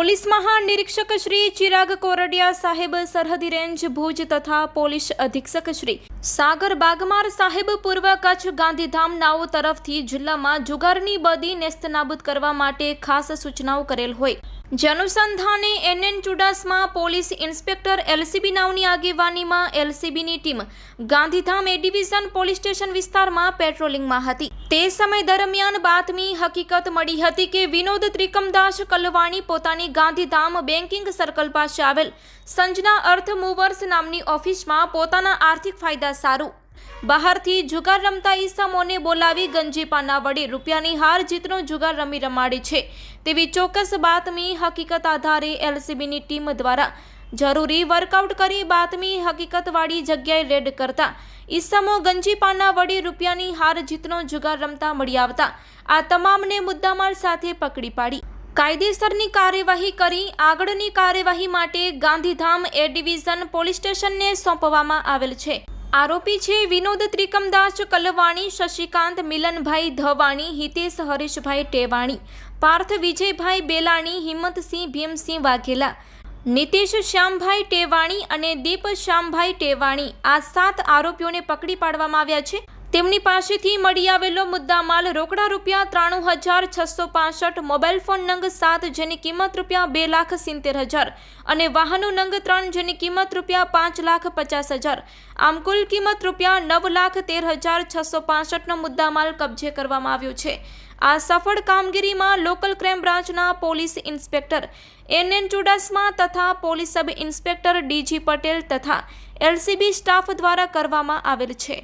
Police મહાનિરીક્ષક શ્રી ચિરાગ કોરડિયા સાહેબ સરહદી રેન્જ ભુજ તથા પોલીસ અધિક્ષક શ્રી સાગર બાગમાર સાહેબ પૂર્વ કચ્છ ગાંધીધામ નાઓ તરફથી જિલ્લામાં જુગારની બદી નેસ્તનાબૂદ કરવા માટે ખાસ સૂચનાઓ કરેલ હોય. જનુસંધાને NN Chudasama police inspector LCB નાવની આગેવાનીમાં એલસીબીની team Gandhidham A division police station વિસ્તારમાં પેટ્રોલિંગમાં હતી. તે સમય દરમિયાન બાતમી હકીકત મળી હતી કે વિનોદ ત્રિકમદાસ કલવાણી પોતાની ગાંધીધામ બેન્કિંગ સર્કલ પાસે આવેલ સંજના અર્થ મૂવર્સ નામની ઓફિસમાં પોતાના આર્થિક ફાયદા સારું. બહારથી જુગાર રમતા ઈસમોને બોલાવી ગંજીપાના વડે રૂપિયાની હાર જીતનો જુગાર રમી રમાડે છે. તેવી ચોક્કસ બાતમી હકીકત આધારે એલસીબીની ટીમ દ્વારા જરૂરી વર્કઆઉટ કરી બાતમી હકીકતવાળી જગ્યાએ રેડ કરતા. ઈસમો ગંજીપાના વડે રૂપિયાની હાર જીતનો જુગાર રમતા મળી આવતા. આ તમામને મુદ્દામાલ સાથે પકડી પાડી. કાયદેસરની કાર્યવાહી કરી, આગળની કાર્યવાહી માટે ગાંધીધામ એ ડિવિઝન પોલીસ સ્ટેશનને સોંપવામાં આવેલ છે. આરોપી છે વિનોદ ત્રિકમદાસ કલવાણી, શશિકાંત મિલનભાઈ ધવાણી, હિતેશ હરીશભાઈ ટેવાણી, પાર્થ વિજયભાઈ બેલાણી, હિંમતસિંહ ભીમસિંહ વાઘેલા નીતિશ શ્યામભાઈ ટેવાણી અને દીપ શ્યામભાઈ ટેવાણી આ સાત આરોપીઓને પકડી પાડવામાં આવ્યા છે. તેમની પાસેથી મળી આવેલો મુદ્દામાલ રોકડા રૂપિયા ત્રાણું હજાર છસો પાસઠ, મોબાઈલ ફોન નંગ સાત જેની કિંમત રૂપિયા બે લાખ સિત્તેર હજાર અને વાહનો નંગ ત્રણ જેની કિંમત રૂપિયા પાંચ લાખ પચાસ હજાર. આમ કુલ કિંમત રૂપિયા નવ લાખ તેર હજાર છસો પાસઠનો મુદ્દામાલ કબજે કરવામાં આવ્યો છે. આ સફળ કામગીરીમાં લોકલ ક્રાઇમ બ્રાન્ચના police inspector N N Chudasama તથા police sub inspector DG Patel તથા એલસીબી સ્ટાફ દ્વારા કરવામાં આવેલ છે.